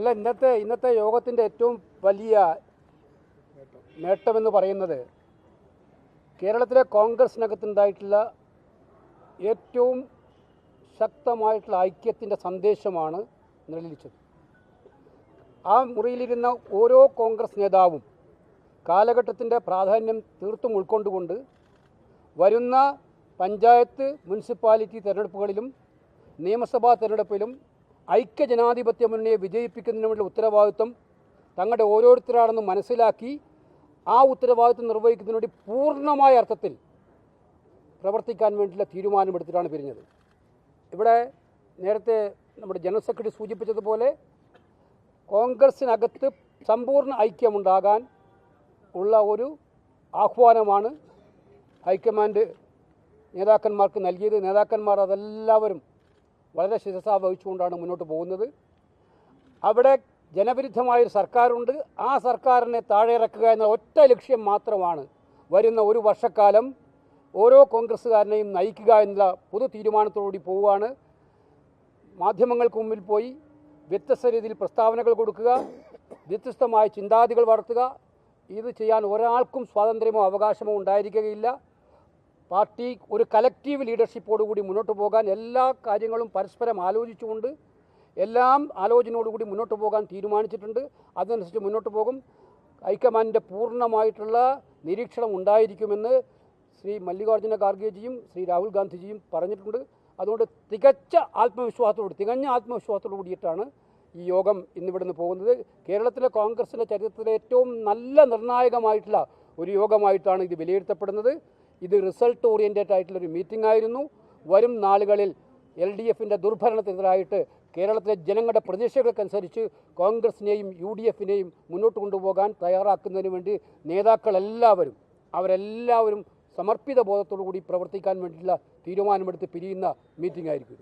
അല്ല ഇന്നത്തെ ഇന്നത്തെ യോഗത്തിന്റെ ഏറ്റവും വലിയ നേട്ടമെന്ന് പറയുന്നത് കേരളത്തിലെ കോൺഗ്രസിനകത്തുണ്ടായിട്ടുള്ള ഏറ്റവും ശക്തമായിട്ടുള്ള ഐക്യത്തിന്റെ സന്ദേശമാണ് നിഴലിച്ചത് ആ മുറിയിലിരുന്ന ഓരോ കോൺഗ്രസ് നേതാവും കാലഘട്ടത്തിന്റെ പ്രാധാന്യം തീർത്തും ഉൾക്കൊണ്ടുകൊണ്ട് വരുന്ന പഞ്ചായത്ത് മുനിസിപ്പാലിറ്റി തെരഞ്ഞെടുപ്പുകളിലും നിയമസഭാ തെരഞ്ഞെടുപ്പിലും ഐക്യജനാധിപത്യ മുന്നണിയെ വിജയിപ്പിക്കുന്നതിനുള്ള ഉത്തരവാദിത്വം തങ്ങളുടെ ഓരോരുത്തരാണെന്ന് മനസ്സിലാക്കി ആ ഉത്തരവാദിത്വം നിർവഹിക്കുന്നതിന് വേണ്ടി പൂർണമായ അർത്ഥത്തിൽ പ്രവർത്തിക്കാൻ വേണ്ടിയുള്ള തീരുമാനമെടുത്തിട്ടാണ് പിരിഞ്ഞത്. ഇവിടെ നേരത്തെ നമ്മുടെ ജനറൽ സെക്രട്ടറി സൂചിപ്പിച്ചതുപോലെ കോൺഗ്രസിനകത്ത് സമ്പൂർണ ഐക്യമുണ്ടാകാൻ ഉള്ള ഒരു ആഹ്വാനമാണ് ഹൈക്കമാൻഡ് നേതാക്കന്മാർക്ക് നൽകിയത്. നേതാക്കന്മാർ അതെല്ലാവരും വളരെ ശിരസ വഹിച്ചുകൊണ്ടാണ് മുന്നോട്ട് പോകുന്നത്. അവിടെ ജനവിരുദ്ധമായൊരു സർക്കാരുണ്ട്. ആ സർക്കാരിനെ താഴെ ഇറക്കുക എന്ന ഒറ്റ ലക്ഷ്യം മാത്രമാണ് വരുന്ന ഒരു വർഷക്കാലം ഓരോ കോൺഗ്രസ്സുകാരനെയും നയിക്കുക എന്നുള്ള പൊതു തീരുമാനത്തോടുകൂടി പോവുകയാണ്. മാധ്യമങ്ങൾക്ക് മുമ്പിൽ പോയി വ്യത്യസ്ത രീതിയിൽ പ്രസ്താവനകൾ കൊടുക്കുക വ്യത്യസ്തമായ ചിന്താതികൾ വളർത്തുക. ഇത് ചെയ്യാൻ ഒരാൾക്കും സ്വാതന്ത്ര്യമോ അവകാശമോ ഉണ്ടായിരിക്കുകയില്ല. പാർട്ടി ഒരു കലക്റ്റീവ് ലീഡർഷിപ്പോടുകൂടി മുന്നോട്ട് പോകാൻ എല്ലാ കാര്യങ്ങളും പരസ്പരം ആലോചിച്ചുകൊണ്ട് എല്ലാം ആലോചനയോടുകൂടി മുന്നോട്ട് പോകാൻ തീരുമാനിച്ചിട്ടുണ്ട്. അതനുസരിച്ച് മുന്നോട്ട് പോകും. ഹൈക്കമാൻഡിന്റെ പൂർണമായിട്ടുള്ള നിരീക്ഷണം ഉണ്ടായിരിക്കുമെന്ന് ശ്രീ മല്ലികാർജുന ഖാർഗെജിയും ശ്രീ രാഹുൽ ഗാന്ധിജിയും പറഞ്ഞിട്ടുണ്ട്. അതുകൊണ്ട് തികച്ച ആത്മവിശ്വാസത്തോട് തികഞ്ഞ ആത്മവിശ്വാസത്തോട് കൂടിയിട്ടാണ് ഈ യോഗം ഇന്നിവിടുന്ന് പോകുന്നത്. കേരളത്തിലെ കോൺഗ്രസിന്റെ ചരിത്രത്തിലെ ഏറ്റവും നല്ല നിർണായകമായിട്ടുള്ള ഒരു യോഗമായിട്ടാണ് ഇത് വിലയിരുത്തപ്പെടുന്നത്. ഇത് റിസൾട്ട് ഓറിയന്റഡ് ആയിട്ടുള്ള ഒരു മീറ്റിംഗ് ആയിരുന്നു. വരും നാളുകളിൽ എൽ ഡി എഫിന്റെ ദുർഭരണത്തിനെതിരായിട്ട് കേരളത്തിലെ ജനങ്ങളുടെ പ്രതീക്ഷകൾക്കനുസരിച്ച് കോൺഗ്രസിനെയും യു ഡി എഫിനെയും മുന്നോട്ട് കൊണ്ടുപോകാൻ തയ്യാറാക്കുന്നതിന് വേണ്ടി നേതാക്കളെല്ലാവരും അവരെല്ലാവരും സമർപ്പിത ബോധത്തോടു കൂടി പ്രവർത്തിക്കാൻ വേണ്ടിയിട്ടുള്ള തീരുമാനമെടുത്ത് പിരിയുന്ന മീറ്റിംഗ് ആയിരിക്കും